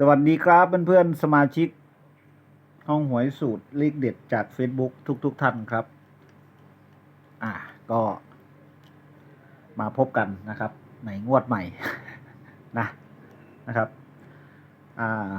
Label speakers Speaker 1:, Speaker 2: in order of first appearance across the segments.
Speaker 1: สวัสดีครับเพื่อนๆสมาชิก ห้องหวยสูตรเลขเด็ดจาก Facebook ทุกๆทท่านครับ อ่าก็มาพบกันนะครับ ในงวดใหม่นะนะครับ อ่า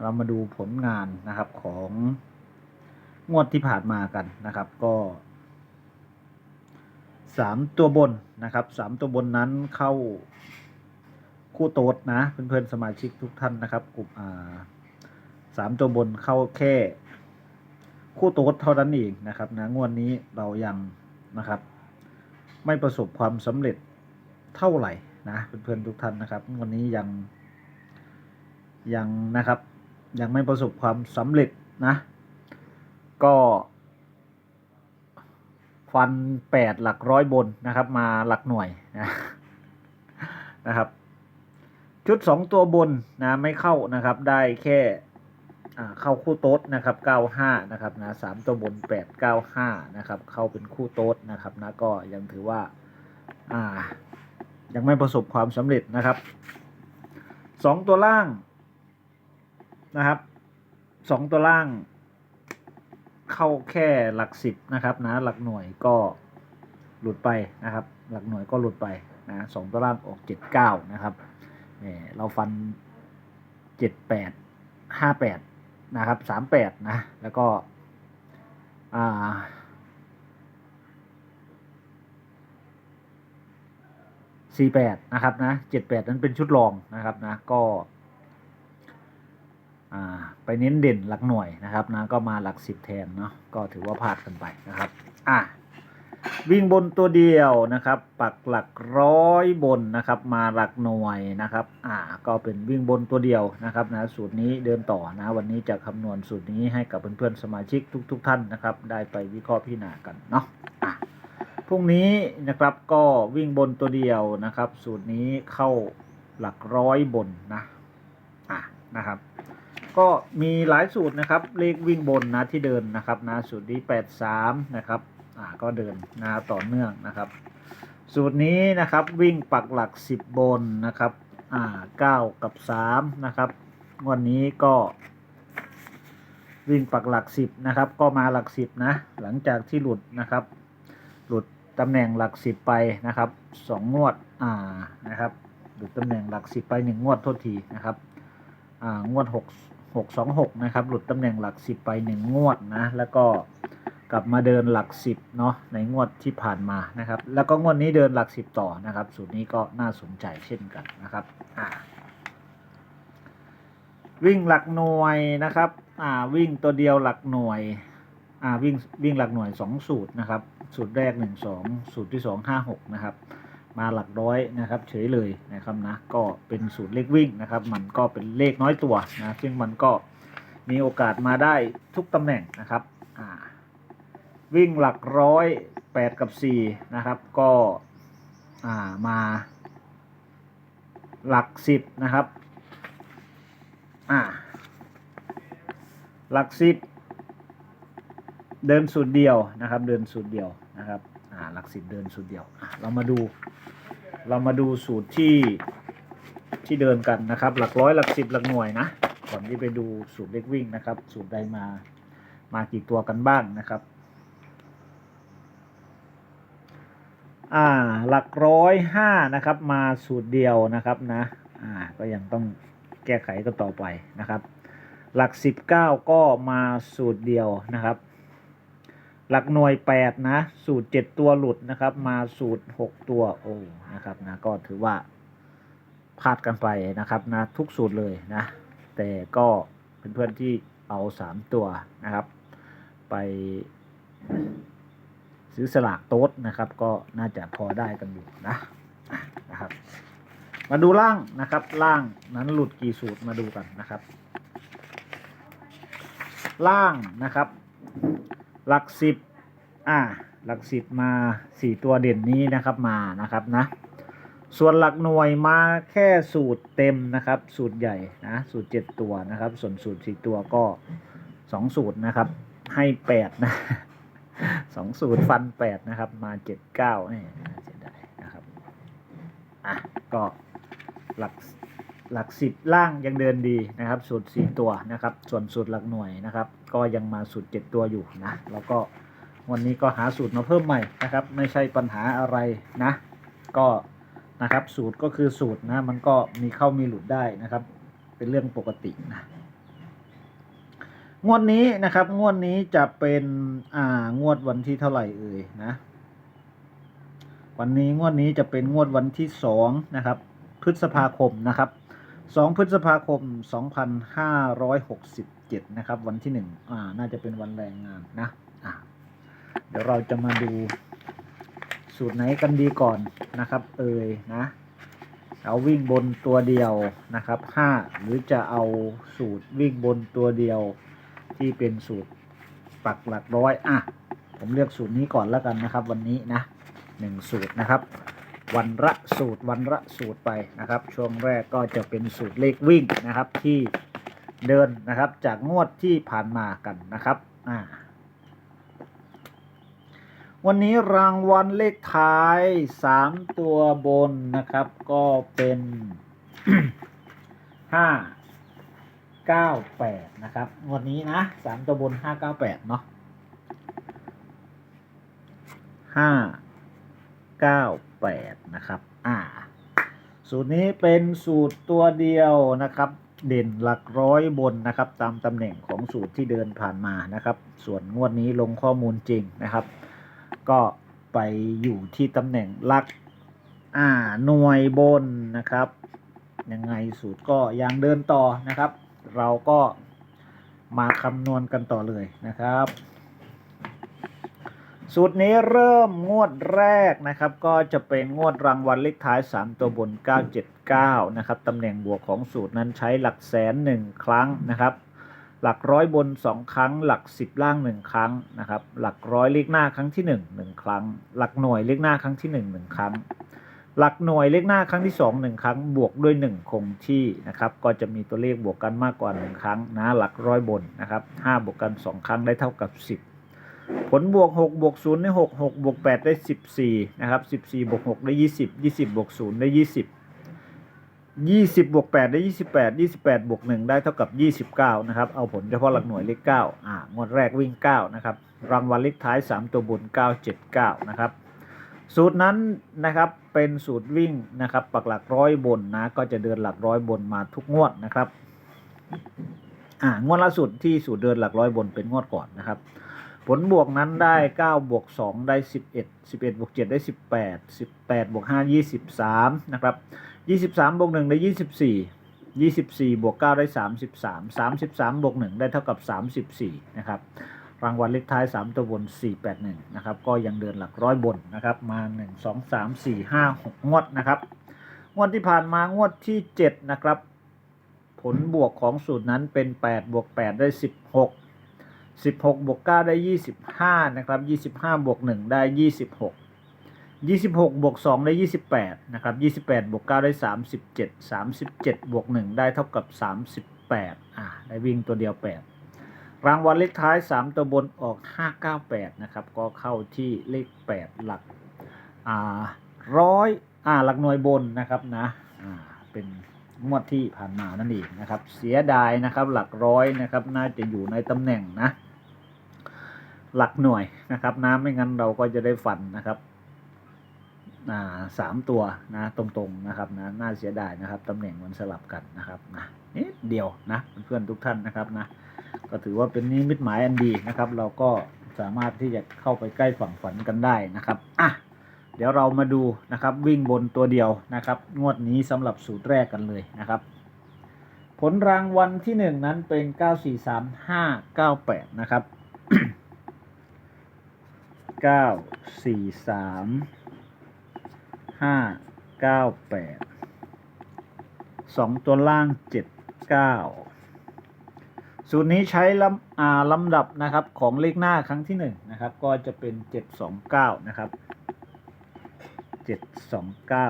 Speaker 1: เรามาดูผลงานนะครับของงวดที่ผ่านมากันนะครับ ก็สามตัวบนนะครับสามตัวบนนั้นเข้า คู่โต๊ดนะ เพื่อนๆสมาชิกทุกท่านนะครับ กลุ่มอ่าสามตัวบนเข้าแค่ คู่โต๊ดเท่านั้นเองนะครับนะงวดนนี้เรายังนะครับ ไม่ประสบความสำเร็จเท่าไหร่นะเพื่อนๆทุกท่านนะครับงวดนนี้ยังยังนะครับ ยังไม่ประสบความสำเร็จนะ ก็ฟันแปดหลักร้อยบนนะครับ มาหลักหน่วยนะนะครับ ชุดสองตัวบนนะไม่เข้านะครับได้แค่เข้าคู่โต๊ดนะครับเก้าห้านะครับนะสามตัวบนแปดเก้าห้านะครับ เข้าเป็นคู่โต๊ดนะครับนะก็ยังถือว่าอ่ายังไม่ประสบความสำเร็จนะครับสองตัวล่างนะครับสองตัวล่าง เข้าแค่หลักสิบนะครับนะหลักหน่วยก็หลุดไปนะครับ หลักหน่วยก็หลุดไปนะสองตัวล่างออกเจ็ดเก้านะครับ เนี่ยเราฟันเจ็ดแปดห้าแปดนะครับสามแปดนะ แล้วก็อ่าสี่แปดนะครับนะเจ็ดแปดนั้นเป็นชุดรองนะครับนะก็อ่าไปเน้นเด่นหลักหน่วยนะครับนะก็มาหลักสิบแทนเนาะก็ถือว่าพลาดกันไปนะครับ อะ วิ่งบนตัวเดียวนะครับ ปักหลักร้อยบนนะครับ มาหลักหน่วยนะครับ อ่า ก็เป็นวิ่งบนตัวเดียวนะครับนะสูตรนี้เดินต่อนะ วันนี้จะคำนวณสูตรนี้ให้กับเพื่อนๆสมาชิกทุกๆท่านนะครับ ได้ไปวิเคราะห์พิจารณากันเนาะอะพรุ่งนี้นะครับก็วิ่งบนตัวเดียวนะครับ สูตรนี้เข้าหลักร้อยบนนะอะนะครับก็มีหลายสูตรนะครับ เลขวิ่งบนนะที่เดินนะครับนะสูตรนี้แปดสามนะครับ อ่าก็เดินนะต่อเนื่องนะครับ สูตรนี้นะครับวิ่งปักหลักสิบบนนะครับอ่าเก้ากับสามนะครับวันนี้ก็วิ่งปักหลักสิบนะครับ ก็มาหลักสิบนะ หลังจากที่หลุดนะครับ หลุดตำแหน่งหลักสิบไปนะครับสองวดอ่านะครับหลุดตำแหน่งหลักสิบไปหนึ่งวดโทษทีนะครับอ่างวดหกหกสองหกนะครับหลุดตำแหน่งหลักสิบไปหนึ่งงวดนะ แล้วก็ กลับมาเดินหลักสิบเนาะในงวดที่ผ่านมานะครับ แล้วก็งวดนี้เดินหลักสิบต่อนะครับ สูตรนี้ก็น่าสนใจเช่นกันนะครับอ่าวิ่งหลักหน่วยนะครับอ่าวิ่งตัวเดียวหลักหน่วยอ่าวิ่งวิ่งหลักหน่วยสองสูตรนะครับ สูตรแรกหนึ่งสองสูตรที่สองห้าหกนะครับ มาหลักร้อยนะครับ เฉยเลยนะครับนะก็เป็นสูตรเลขวิ่งนะครับ มันก็เป็นเลขน้อยตัวนะซึ่งมันก็มีโอกาสมาได้ทุกตำแหน่งนะครับอ่า วิ่งหลักร้อยแปดกับสี่นะครับ ก็ามาหลักสิบนะครับอ่าหลักสิบเดินสูตรเดียวนะครับ เดินสูตรเดียวนะครับอ่าหลักสิบเดินสูตรเดียวเรามาดู เรามาดูสูตรที่ที่เดินกันนะครับ หลักร้อยหลักสิบหลักหน่วยนะก่อนที่ไปดูสูตรเล็กวิ่งนะครับ สูตรใดมามากี่ตัวกันบ้างนะครับ อ่าหลักร้อยห้านะครับ มาสูตรเดียวนะครับนะอ่าก็ยังต้องแก้ไขกันต่อไปนะครับ หลักสิบเก้าก็มาสูตรเดียวนะครับ หลักหน่วยแปดนะ สูตรเจ็ดตัวหลุดนะครับ มาสูตรหกตัวโอ้นะครับนะก็ถือว่าพลาดกันไปนะครับนะทุกสูตรเลยนะ แต่ก็เป็นเพื่อนที่เอาสามตัวนะครับ ไป ซื้อสลากโต๊ดนะครับ ก็น่าจะพอได้กันอยู่นะนะครับ มาดูล่างนะครับล่างนั้นหลุดกี่สูตรมาดูกันนะครับ ล่างนะครับ หลักสิบอ่าหลักสิบมาสี่ตัวเด่นนี้นะครับมานะครับนะส่วนหลักหน่วยมาแค่สูตรเต็มนะครับ สูตรใหญ่นะสูตรเจ็ดตัวนะครับ ส่วนสูตรสี่ตัวก็สองสูตรนะครับ ให้แปดนะ สองสูตรฟันแปดนะครับ มาเจ็ดเก้าเนี่ยเสียดายนะครับ อะ ก็หลักหลักสิบล่างยังเดินดีนะครับ สูตรสี่ตัวนะครับ ส่วนสูตรหลักหน่วยนะครับ ก็ยังมาสูตรเจ็ดตัวอยู่นะ แล้วก็วันนี้ก็หาสูตรมาเพิ่มใหม่นะครับ ไม่ใช่ปัญหาอะไรนะ ก็นะครับสูตรก็คือสูตรนะ มันก็มีเข้ามีหลุดได้นะครับ เป็นเรื่องปกตินะ งวดนี้นะครับ งวดนี้จะเป็นอ่างวดวันที่เท่าไหร่เอ่ยนะ วันนี้งวดนี้จะเป็นงวดวันที่สองนะครับ พฤษภาคมนะครับสองพฤษภาคมสองพันห้าร้อยหกสิบเจ็ดนะครับ วันที่หนึ่งอ่า น่าจะเป็นวันแรงงานนะอ่าเดี๋ยวเราจะมาดูสูตรไหนกันดีก่อนนะครับ เอ่ยนะเอาวิ่งบนตัวเดียวนะครับห้าหรือจะเอาสูตรวิ่งบนตัวเดียว ที่เป็นสูตรปักหลักร้อยอะผมเลือกสูตรนี้ก่อนแล้วกันนะครับ วันนี้นะหนึ่งสูตรนะครับ วันละสูตรวันละสูตรไปนะครับ ช่วงแรกก็จะเป็นสูตรเลขวิ่งนะครับที่เดินนะครับจากงวดที่ผ่านมากันนะครับอ่าวันนี้รางวัลเลขท้าย 3 ตัวบนนะครับ ก็เป็นห้าเก้าแปดนะครับ งวดนี้นะสามตัวบนห้าเก้าแปดเนาะห้า98 นะครับ อ่า สูตรนี้เป็นสูตรตัวเดียวนะครับ เด่นหลักร้อยบนนะครับ ตามตำแหน่งของสูตรที่เดินผ่านมานะครับ ส่วนงวดนี้ลงข้อมูลจริงนะครับ ก็ไปอยู่ที่ตำแหน่งหลัก อ่า หน่วยบนนะครับยังไงสูตรก็ยังเดินต่อนะครับ เราก็มาคำนวณกันต่อเลยนะครับ สูตรนี้เริ่มงวดแรกนะครับ ก็จะเป็นงวดรางวัลเลขท้าย 3 ตัวบน 979 นะครับตำแหน่งบวกของสูตรนั้นใช้หลักแสน 1 ครั้งนะครับหลักร้อยบน 2 ครั้ง หลัก 10 ล่าง 1 ครั้งนะครับ หลักร้อยเลขหน้าครั้งที่ 1 1 ครั้ง หลักหน่วยเลขหน้าครั้งที่ 1 1 ครั้ง หลักหน่วยเลขหน้าครั้งที่2 1ครั้งบวกด้วย 1 คงที่นะครับ ก็จะมีตัวเลขบวกกันมากกว่า 1 ครั้งนะหลักร้อยบนนะครับ5บวกกัน 2 ครั้งได้เท่ากับ 10 ผลบวก 6 บวก 0 ได้ 6 6 บวก 8 ได้ 14 นะครับ 14 บวก 6 ได้ 20 20 บวก 0 ได้ 20 20 บวก 8 ได้ 28 28 บวก 1 ได้เท่ากับ 29 นะครับ เอาผลเฉพาะหลักหน่วยเลข 9 อ่างวดแรกวิ่ง 9 นะครับ รางวัลเลขท้าย 3 ตัวบน 979 นะครับ สูตรนั้นนะครับเป็นสูตรวิ่งนะครับปักหลักร้อยบนนะก็จะเดินหลักร้อยบนมาทุกงวดนะครับอ่างวดล่าสุดที่สูตรเดินหลักร้อยบนเป็นงวดก่อนนะครับ ผลบวกนั้นได้9บวก2ได้ 11 11บวก7ได้ 18 18บวก5 23นะครับ23บวก1ได้ 24 24บวก9ได้ 33 33บวก1ได้เท่ากับ 34นะครับ รางวัลเลขท้าย 3 ตัวบน 481 นะครับ ก็ยังเดินหลักร้อยบนนะครับ มา 1 2 3 4 5 6 งวดนะครับ งวดที่ผ่านมางวดที่ 7 นะครับ ผลบวกของสูตรนั้นเป็น 8 บวก 8 ได้ 16 16 บวก 9 ได้ 25 นะครับ 25 บวก 1 ได้ 26 26 บวก 2 ได้ 28 นะครับ 28 บวก 9 ได้ 37 37 บวก 1 ได้เท่ากับ 38 อ่า ได้วิ่งตัวเดียว 8 รางวัลเลขท้าย 3 ตัวบนออก 598 นะครับ ก็เข้าที่เลข 8 หลักอ่าร้อยอ่าหลักหน่วยบนนะครับนะอ่าเป็นงวดที่ผ่านมานั่นเองนะครับ เสียดายนะครับหลักร้อยนะครับน่าจะอยู่ในตำแหน่งนะ หลักหน่วยนะครับนะไม่งั้นเราก็จะได้ฝันนะครับอ่าสามตัวนะตรงๆนะครับนะน่าเสียดายนะครับตำแหน่งมันสลับกันนะครับนะนิดเดียวนะเพื่อนๆทุกท่านนะครับนะ ก็ถือว่าเป็นนิมิตหมายอันดีนะครับ เราก็สามารถที่จะเข้าไปใกล้ฝั่งฝันกันได้นะครับอะเดี๋ยวเรามาดูนะครับวิ่งบนตัวเดียวนะครับ งวดนี้สำหรับสูตรแรกกันเลยนะครับ ผลรางวัลที่หนึ่งนั้นเป็น943598นะครับเก้าสี่สามห้าเก้าแปดสองตัวล่างเจ็ดเก้า สูตรนี้ใช้ลำอ่าลำดับนะครับของเลขหน้าครั้งที่หนึ่งนะครับ ก็จะเป็นเจ็ดสองเก้านะครับเจ็ดสองเก้า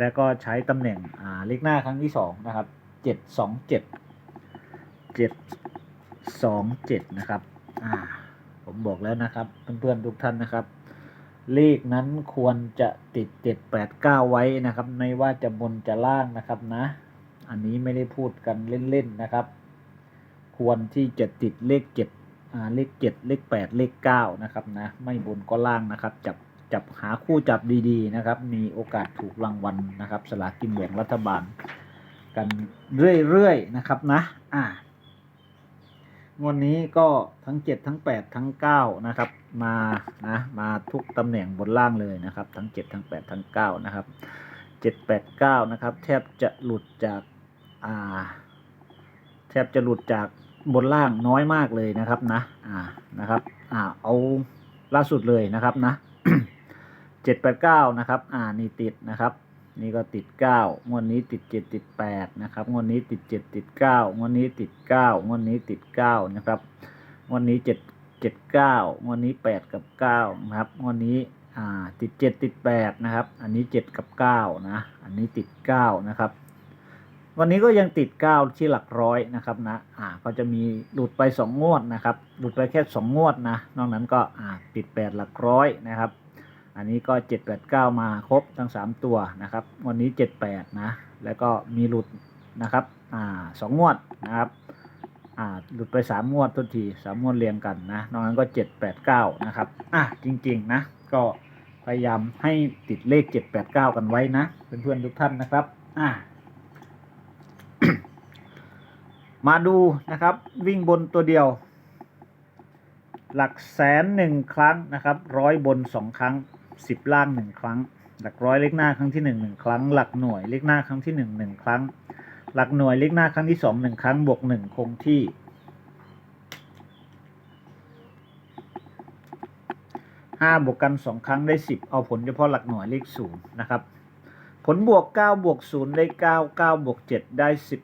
Speaker 1: แล้วก็ใช้ตำแหน่งอ่าเลขหน้าครั้งที่สองนะครับเจ็ดสองเจ็ดเจ็ดสองเจ็ดนะครับอ่าผมบอกแล้วนะครับเพื่อนๆทุกท่านนะครับ เลขนั้นควรจะติดเจ็ดแปดเก้าไว้นะครับ ไม่ว่าจะบนจะล่างนะครับนะ อันนี้ไม่ได้พูดกันเล่นๆนะครับ ควรที่จะติดเลขเจ็ดเลขเจ็ดเลขแปดเลขเก้านะครับนะไม่บนก็ล่างนะครับ จับจับหาคู่จับดีๆนะครับ มีโอกาสถูกรางวัลนะครับ สลากกินแบ่งรัฐบาล กันเรื่อยๆนะครับนะอ่างวดนี้ก็ทั้ง7ทั้ง8ทั้ง9นะครับ มานะมาทุกตำแหน่งบนล่างเลยนะครับ ทั้ง7ทั้ง8ทั้ง9นะครับ7 8 9นะครับ แทบจะหลุดจากอ่า แทบจะหลุดจาก บนล่างน้อยมากเลยนะครับนะ อ่านะครับ อ่าเอาล่าสุดเลยนะครับนะเจ็ดแปดเก้านะครับ อ่านี่ติดนะครับ นี่ก็ติดเก้างวดนี้ติดเจ็ดติดแปดนะครับงวดนี้ติดเจ็ดติดเก้างวดนี้ติดเก้างวดนี้ติดเก้านะครับงวดนี้เจ็ดเจ็ดเก้างวดนี้แปดกับเก้านะครับงวดนี้อ่าติดเจ็ดติดแปดนะครับ อันนี้เจ็ดกับเก้านะ อันนี้ติดเก้านะครับ วันนี้ก็ยังติดเก้าที่หลักร้อยนะครับนะ อ่า ก็จะมีหลุดไปสองงวดนะครับ หลุดไปแค่สองงวดนะ นอกนั้นก็อ่าติดแปดหลักร้อยนะครับ อันนี้ก็เจ็ดแปดเก้ามาครบทั้งสามตัวนะครับ วันนี้เจ็ดแปดนะ แล้วก็มีหลุดนะครับ อ่าสองงวดนะครับ อ่า หลุดไปสามงวดทุกทีสามงวดเรียงกันนะ นอกนั้นก็เจ็ดแปดเก้านะครับ อะจริง ๆ นะ ก็พยายามให้ติดเลขเจ็ดแปดเก้ากันไว้นะ เพื่อนๆทุกท่านนะครับ อ่า มาดูนะครับวิ่งบนตัวเดียว หลักแสนหนึ่งครั้งนะครับร้อยบนสองครั้งสิบล่างหนึ่งครั้ง หลักร้อยเลขหน้าครั้งที่หนึ่งหนึ่งครั้ง หลักหน่วยเลขหน้าครั้งที่หนึ่งหนึ่งครั้ง หลักหน่วยเลขหน้าครั้งที่สองหนึ่งครั้งบวกหนึ่งคงที่ห้าบวกกันสองครั้งได้สิบเอาผลเฉพาะหลักหน่วยเลขศูนย์นะครับ ผลบวกเก้าบวกศูนย์ได้เก้าเก้าบวกเจ็ดได้สิ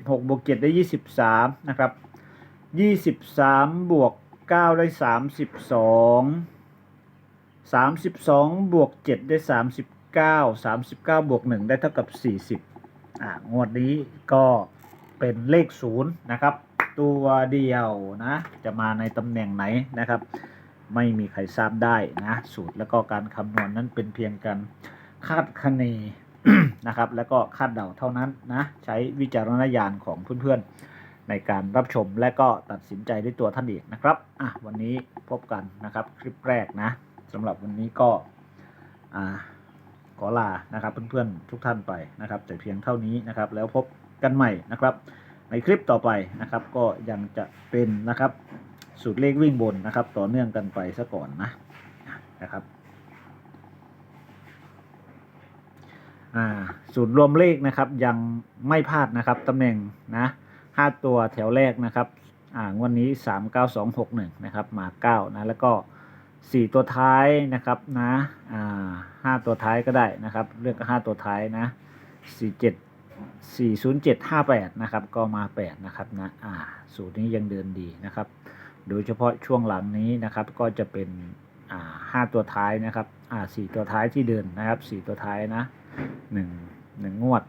Speaker 1: บหกสิบหกบวกเจ็ดได้ยี่สิบสามนะครับยี่สิบสามบวกเก้าได้สามสิบสองสามสิบสองบวกเจ็ดได้สามสิบเก้าสามสิบเก้าบวกหนึ่งได้เท่ากับสี่สิบอ่างวดนี้ก็เป็นเลขศูนย์นะครับ ตัวเดียวนะ จะมาในตำแหน่งไหนนะครับ ไม่มีใครทราบได้นะ สูตรแล้วก็การคำนวณนั้นเป็นเพียงการคาดคะเน นะครับ แล้วก็คาดเดาเท่านั้นนะใช้วิจารณญาณของเพื่อนๆ ในการรับชมและก็ตัดสินใจด้วยตัวท่านเองนะครับอะวันนี้พบกันนะครับคลิปแรกนะสำหรับวันนี้ก็อ่าขอลานะครับเพื่อนๆทุกท่านไปนะครับ แต่เพียงเท่านี้นะครับ แล้วพบกันใหม่นะครับในคลิปต่อไปนะครับก็ยังจะเป็นนะครับสูตรเลขวิ่งบนนะครับ ต่อเนื่องกันไปซะก่อนนะนะครับ อ่า สูตรรวมเลขนะครับยังไม่พลาดนะครับตำแหน่งนะห้าตัวแถวแรกนะครับอ่างวดนี้สามเก้าสองหกหนึ่งนะครับมาเก้านะแล้วก็สี่ตัวท้ายนะครับนะอ่าห้าตัวท้ายก็ได้นะครับเลือกห้าตัวท้ายนะสี่เจ็ดสี่ศูนย์เจ็ดห้าแปดนะครับก็มาแปดนะครับนะอ่าสูตรนี้ยังเดินดีนะครับ โดยเฉพาะช่วงหลังนี้นะครับก็จะเป็นอ่าห้าตัวท้ายนะครับอ่าสี่ตัวท้ายที่เดินนะครับสี่ตัวท้ายนะ หนึ่งหนึ่งงวด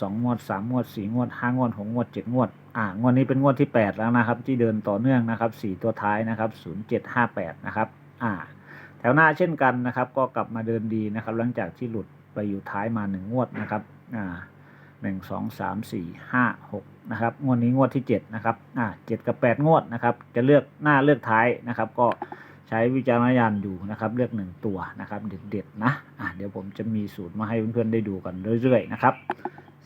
Speaker 1: สองงวดสามงวดสี่งวดห้างวดหกงวดเจ็ดงวด อ่างวดนี้เป็นงวดที่แปดแล้วนะครับ ที่เดินต่อเนื่องนะครับสี่ตัวท้ายนะครับศูนย์เจ็ดห้าแปดนะครับอ่า แถวหน้าเช่นกันนะครับ ก็กลับมาเดินดีนะครับ หลังจากที่หลุดไปอยู่ท้ายมาหนึ่งงวดนะครับอ่าหนึ่งสองสามสี่ห้าหกนะครับงวดนี้งวดที่เจ็ดนะครับอ่าเจ็ดกับแปดงวดนะครับ จะเลือกหน้าเลือกท้ายนะครับ ก็ ใช้วิจารณญาณอยู่นะครับ เลือกหนึ่งตัวนะครับ เด็ดๆนะอะเดี๋ยวผมจะมีสูตรมาให้เพื่อนๆได้ดูกันเรื่อยๆนะครับ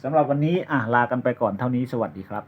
Speaker 1: สำหรับวันนี้อะลากันไปก่อนเท่านี้สวัสดีครับ